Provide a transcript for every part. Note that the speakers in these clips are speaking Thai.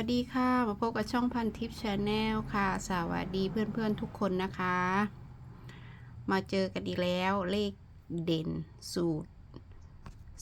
วัสดีค่ะ มาพบกับช่องพันทิปชาแนลค่ะ สวัสดีเพื่อนๆทุกคนนะคะ มาเจอกันอีกแล้วเลขเด่นสูตร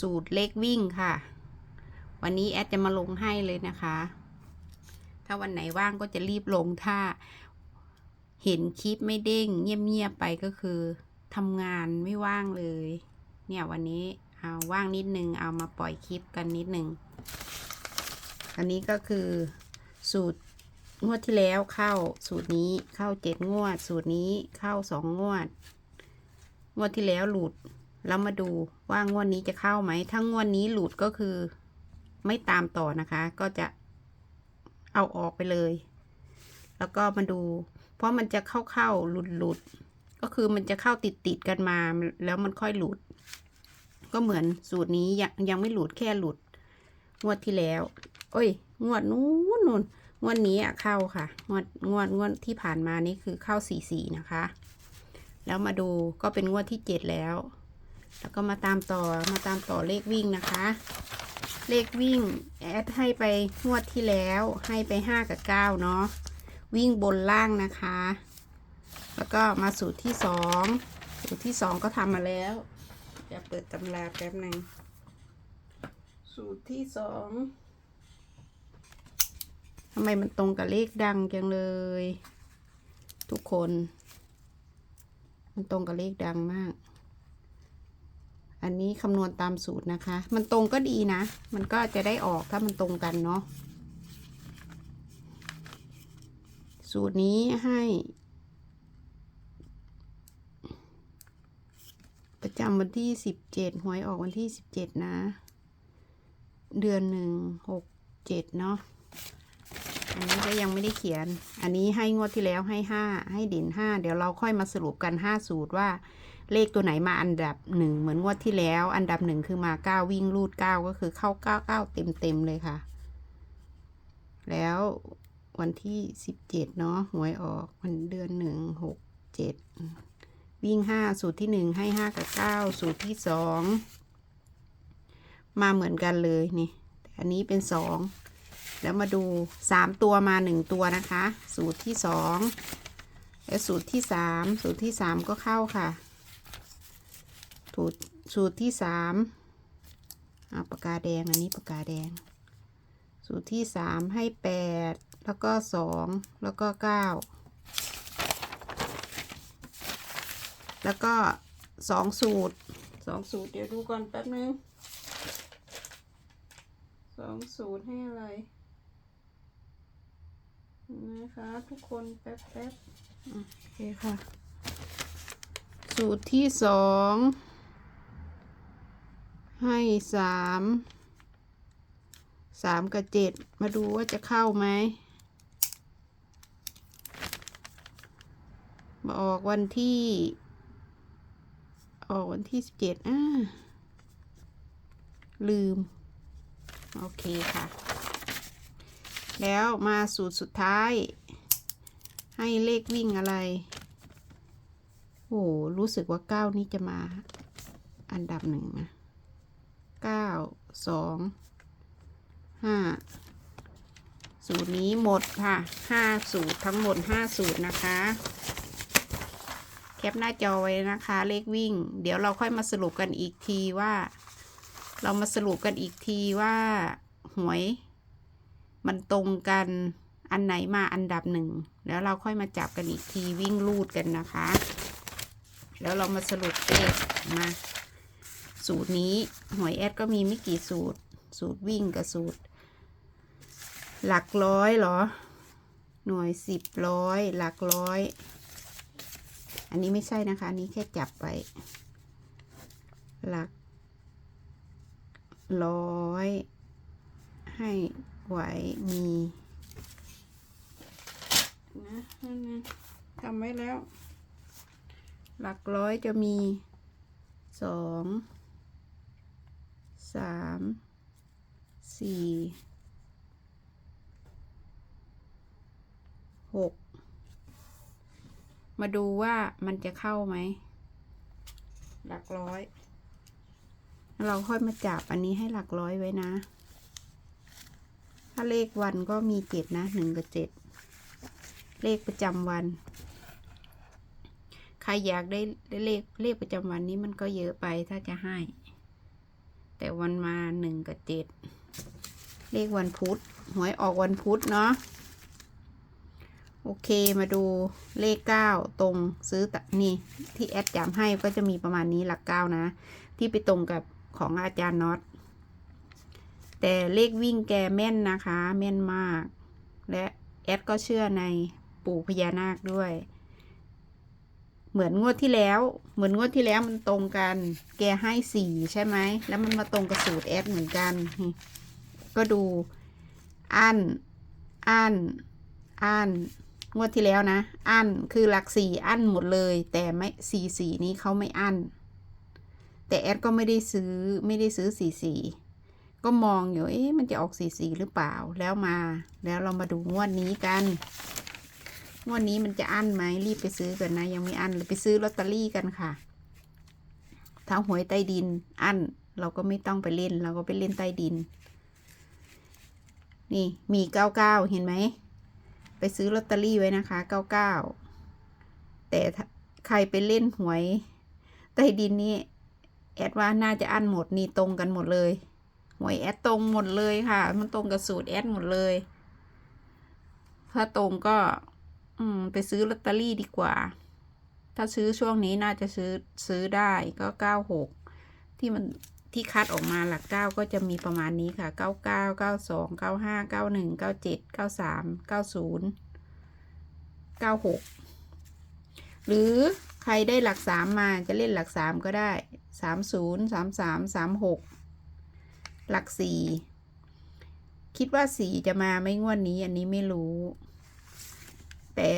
สูตรเลขวิ่งค่ะ วันนี้แอดจะมาลงให้เลยนะคะ ถ้าวันไหนว่างก็จะรีบลงถ้า เห็นคลิปไม่เด้ง เงียบๆไปก็คือทำงานไม่ว่างเลย เนี่ยวันนี้เอาว่างนิดนึงเอามาปล่อยคลิปกันนิดนึง อันนี้ก็คือสูตรงวดที่แล้วเข้าสูตรนี้เข้าเจ็ดงวด สูตรนี้เข้าสองงวด งวดที่แล้วหลุดแล้วมาดูว่างวดนี้จะเข้าไหมถ้างวดนี้หลุดก็คือ ไม่ตามต่อนะคะ ก็จะเอาออกไปเลย แล้วก็มาดู เพราะมันจะเข้าเข้าหลุดหลุดก็คือมันจะเข้าติดติดกันมาแล้วมันค่อยหลุด ก็เหมือนสูตรนี้ยังยังไม่หลุดแค่หลุดงวดที่แล้ว โอ้ย งวดนู้นนู่นงวดนี้อะเข้าค่ะ งวดงวดงวดที่ผ่านมานี่คือเข้าสี่สี่นะคะ แล้วมาดูก็เป็นงวดที่เจ็ดแล้ว แล้วก็มาตามต่อมาตามต่อเลขวิ่งนะคะ เลขวิ่งแอดให้ไปงวดที่แล้วให้ไปห้ากับเก้าเนาะวิ่งบนล่างนะคะ แล้วก็มาสูตรที่สองสูตรที่สองก็ทำมาแล้วจะเปิดตำราแป๊บหนึ่งสูตรที่สอง ทำไมมันตรงกับเลขดังจังเลย ทุกคน มันตรงกับเลขดังมาก อันนี้คำนวณตามสูตรนะคะ มันตรงก็ดีนะ มันก็จะได้ออกถ้ามันตรงกันเนาะสูตรนี้ให้ประจำวันที่สิบเจ็ดหวยออกวันที่สิบเจ็ดนะ เดือนหนึ่งหกเจ็ดเนาะ อันนี้ก็ยังไม่ได้เขียน อันนี้ให้งวดที่แล้วให้ห้าให้ด่นห้าเดี๋ยวเราค่อยมาสรุปกันห้าสูตรว่า เลขตัวไหนมาอันดับหนึ่งเหมือนงวดที่แล้ว อันดับหนึ่งคือมาเก้าวิ่งรูดเก้าก็คือเข้าเก้าเก้าเต็มเต็มเลยค่ะ แล้ววันที่สิบเจ็ดเนาะหวยออกวันเดือนหนึ่งหกเจ็ดวิ่งห้าสูตรที่หนึ่งให้ห้ากับเก้าสูตรที่สองมาเหมือนกันเลยนี่แต่อันนี้เป็นสอง แล้วมาดูสามตัวมาหนึ่งตัวนะคะ สูตรที่สองและสูตรที่สามสูตรที่สามก็เข้าค่ะสูตรสูตรที่สามเอาปากกาแดงอันนี้ปากกาแดง สูตรที่สามให้แปดแล้วก็สองแล้วก็เก้าแล้วก็สองสูตรสองสูตรเดี๋ยวดูก่อนแป๊บนึงสองสูตรให้อะไร นะคะทุกคนแป๊บแป๊บโอเคค่ะ สูตรที่สองให้สามสามกับเจ็ดมาดูว่าจะเข้าไหมมาออกวันที่ ออกวันที่สิบเจ็ดอ่าลืม โอเคค่ะ แล้วมาสูตรสุดท้าย ให้เลขวิ่งอะไร โอ้รู้สึกว่าเก้านี้จะมาอันดับหนึ่งนะเก้าสองห้าสูตรนี้หมดค่ะห้าสูตรทั้งหมดห้าสูตรนะคะ แคปหน้าจอไว้นะคะ เลขวิ่ง เดี๋ยวเราค่อยมาสรุปกันอีกทีว่า เรามาสรุปกันอีกทีว่าหวย มันตรงกันอันไหนมาอันดับหนึ่ง แล้วเราค่อยมาจับกันอีกทีวิ่งลูดกันนะคะ แล้วเรามาสรุปเลขมาสูตรนี้หวยแอดก็มีไม่กี่สูตร สูตรวิ่งกับสูตร หลักร้อยเหรอ หน่วยสิบร้อยหลักร้อย อันนี้ไม่ใช่นะคะ อันนี้แค่จับไป หลักร้อยให้ ไหวมีนะนั่ทำไว้แล้ว หลักร้อยจะมีสองสามสี่หกมาดูว่ามันจะเข้าไหม หลักร้อย เราค่อยมาจับอันนี้ให้หลักร้อยไว้นะ ถ้าเลขวันก็มีเจ็ดนะหนึ่งกับเจ็ดเลขประจำวัน ใครอยากได้ได้เลขเลขประจำวันนี้มันก็เยอะไปถ้าจะให้ แต่วันมาหนึ่งกับเจ็ดเลขวันพุธหวยออกวันพุธเนาะโอเคมาดูเลขเก้าตรงซื้อตนี่ที่แอดจำให้ก็จะมีประมาณนี้หลักเก้านะ ที่ไปตรงกับของอาจารย์น็อต แต่เลขวิ่งแกแม่นนะคะ แม่นมาก และแอดก็เชื่อในปู่พญานาคด้วย เหมือนงวดที่แล้ว เหมือนงวดที่แล้วมันตรงกัน แกให้สี่ใช่ไหม แล้วมันมาตรงกับสูตรแอดเหมือนกัน ก็ดู อัน อัน อันงวดที่แล้วนะ อันคือหลักสี่อันหมดเลย แต่ไม่สี่สี่นี้เขาไม่อันแต่แอดก็ไม่ได้ซื้อไม่ได้ซื้อสี่สี่ ก็มองอยู่เอ๊ะมันจะออกสี่สี่หรือเปล่าแล้วมา แล้วเรามาดูงวดนี้กันงวดนี้มันจะอั้นไหมรีบไปซื้อกันนะ ยังไม่อั้นเลยไปซื้อลอตเตอรี่กันค่ะ ถ้าหวยใต้ดินอั้นเราก็ไม่ต้องไปเล่น เราก็ไปเล่นใต้ดิน นี่มีเก้าเก้าเห็นไหมไปซื้อลอตเตอรี่ไว้นะคะเก้าเก้าแต่ใครไปเล่นหวยใต้ดินนี่แอดว่าน่าจะอั้นหมดนี่ตรงกันหมดเลย หวยแอดตรงหมดเลยค่ะ มันตรงกับสูตรแอดหมดเลย ถ้าตรงก็ อืม ไปซื้อลอตเตอรี่ดีกว่า ถ้าซื้อช่วงนี้น่าจะซื้อซื้อได้ก็เก้าหกที่มันที่คัดออกมาหลักเก้าก็จะมีประมาณนี้ค่ะเก้าเก้าเก้าสองเก้าห้าเก้าหนึ่งเก้าเจ็ดเก้าสามเก้าศูนย์เก้าหกหรือใครได้หลักสามมาจะเล่นหลักสามก็ได้สามศูนย์สามสามสามหก หลักสี่คิดว่าสี่จะมาไม่งวดนี้อันนี้ไม่รู้ แต่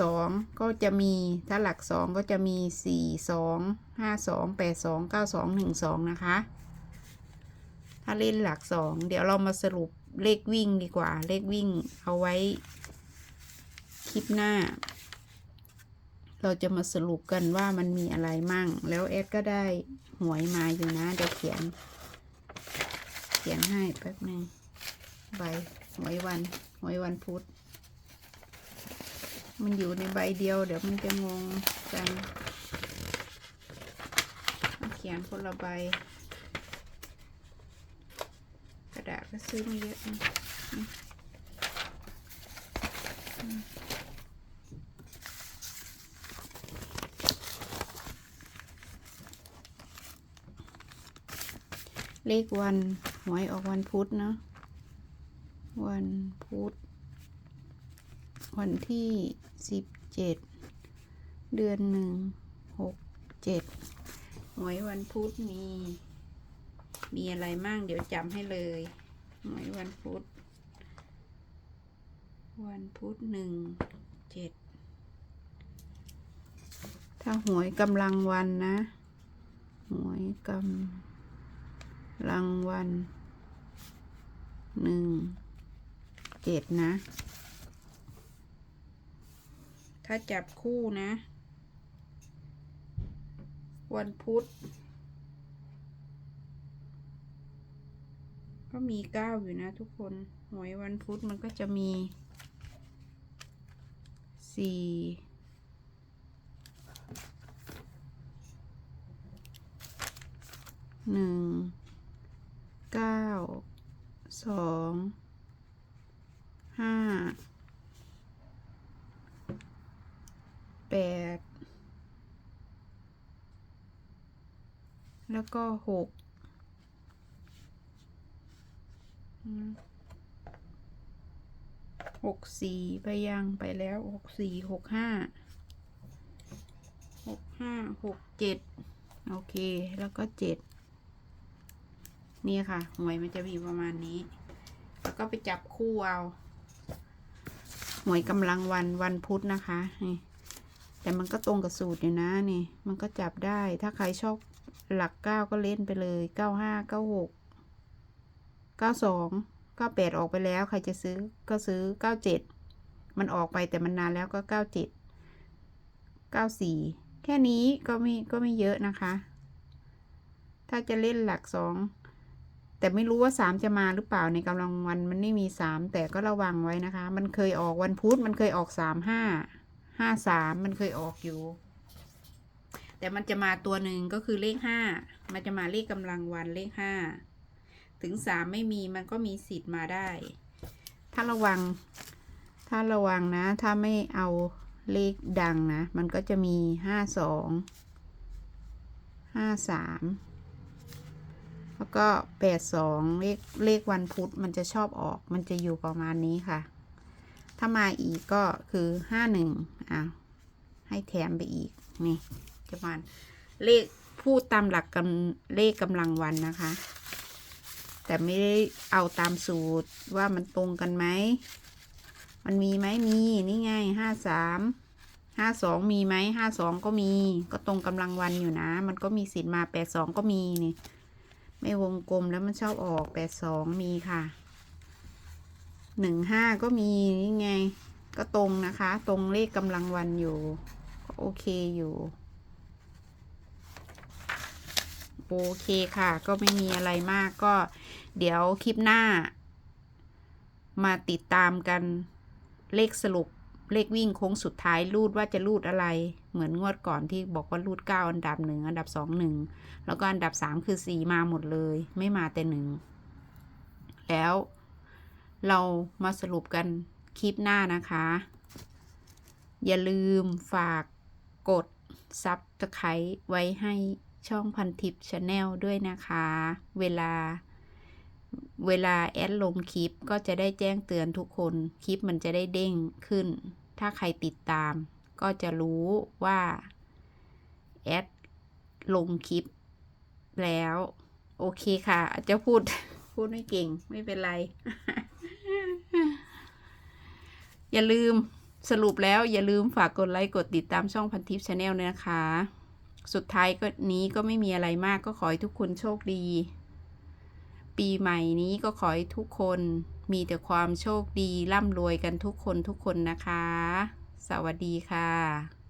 สองก็จะมีถ้าหลักสองก็จะมีสี่สองห้าสองแปดสองเก้าสองหนึ่งสองนะคะ ถ้าเล่นหลักสองเดี๋ยวเรามาสรุปเลขวิ่งดีกว่า เลขวิ่งเอาไว้ คลิปหน้า เราจะมาสรุปกันว่ามันมีอะไรมั่ง แล้วแอดก็ได้หวยมาอยู่นะเดี๋ยวเขียน เขียนให้แป๊บหนึ่งใบหวยวันหวยวันพุธมันอยู่ในใบเดียว เดี๋ยวมันจะงงกังเขียนคนละใบ กระดาษก็ซื้อมาเยอะนะเลขวัน หวยออกวันพุธเนาะวันพุธวันที่สิบเจ็ดเดือนหนึ่งหกเจ็ดหวยวันพุธมี มีอะไรมั่งเดี๋ยวจำให้เลยหวยวันพุธวันพุธหนึ่งเจ็ดถ้าหวยกำลังวันนะ หวยกำ ลังวันหนึ่งเจ็ดนะ ถ้าจับคู่นะ วันพุธ ก็มีเก้าอยู่นะทุกคนหวยวันพุธมันก็จะมีสี่หนึ่ง สองห้าแปดแล้วก็หกหกสี่ไปยังไปแล้วหกสี่หกห้าหกห้าหกเจ็ดโอเค แล้วก็เจ็ด นี่ค่ะหวยมันจะมีประมาณนี้ แล้วก็ไปจับคู่เอาหวยกำลังวันวันพุธนะคะนี่แต่มันก็ตรงกับสูตรอยู่นะนี่ มันก็จับได้ถ้าใครชอบหลักเก้าก็เล่นไปเลยเก้าห้าเก้าหกเก้าสองเก้าแปดออกไปแล้วใครจะซื้อก็ซื้อเก้าเจ็ดมันออกไปแต่มันนานแล้วก็เก้าเจ็ดเก้าสี่แค่นี้ก็ไม่ก็ไม่เยอะนะคะ ถ้าจะเล่นหลักสอง แต่ไม่รู้ว่าสามจะมาหรือเปล่าในกำลังวันมันไม่มีสามแต่ก็ระวังไว้นะคะ มันเคยออกวันพุธมันเคยออกสามห้าห้าสามมันเคยออกอยู่ แต่มันจะมาตัวหนึ่งก็คือเลขห้ามันจะมาเลขกำลังวันเลขห้าถึงสามไม่มีมันก็มีสิทธิ์มาได้ ถ้าระวัง ถ้าระวังนะ ถ้าไม่เอาเลขดังนะ มันก็จะมีห้าสองห้าสาม แล้วก็แปดสองเลขเลขวันพุธมันจะชอบออก มันจะอยู่ประมาณนี้ค่ะ ถ้ามาอีกก็คือห้าหนึ่งอะให้แถมไปอีกนี่จะมาเลขพูดตามหลักกันเลขกำลังวันนะคะ แต่ไม่ได้เอาตามสูตรว่ามันตรงกันไหมมันมีไหมมีนี่ไงห้าสามห้าสองมีไหมห้าสองก็มี ก็ตรงกำลังวันอยู่นะ มันก็มีสิทธิ์มาแปดสองก็มีนี่ ไม่วงกลมแล้วมันชอบออกแปดสองมีค่ะหนึ่งห้าก็มีนี่ไง ก็ตรงนะคะ ตรงเลขกำลังวันอยู่ ก็โอเคอยู่ โอเคค่ะ ก็ไม่มีอะไรมากก็ เดี๋ยวคลิปหน้า มาติดตามกันเลขสรุปเลขวิ่งโค้งสุดท้ายรูดว่าจะรูดอะไร เหมือนงวดก่อนที่บอกว่ารูดเก้าอันดับหนึ่งอันดับสองหนึ่งแล้วก็อันดับสามคือสี่มาหมดเลย ไม่มาแต่หนึ่งแล้วเรามาสรุปกันคลิปหน้านะคะ อย่าลืมฝากกดซับตะไคร้ไว้ให้ช่องพันทิปชาแนลด้วยนะคะ เวลา เวลาแอดลงคลิปก็จะได้แจ้งเตือนทุกคน คลิปมันจะได้เด้งขึ้น ถ้าใครติดตาม ก็จะรู้ว่าแอดลงคลิปแล้ว โอเคค่ะจะพูดพูดไม่เก่งไม่เป็นไร อย่าลืมสรุปแล้วอย่าลืมฝากกดไลค์ กดติดตามช่องพันทิปชาแนลนะคะ สุดท้ายก็นี้ก็ไม่มีอะไรมากก็ขอให้ทุกคนโชคดี ปีใหม่นี้ก็ขอให้ทุกคนมีแต่ความโชคดีร่ำรวยกันทุกคนทุกคนนะคะ สวัสดีค่ะ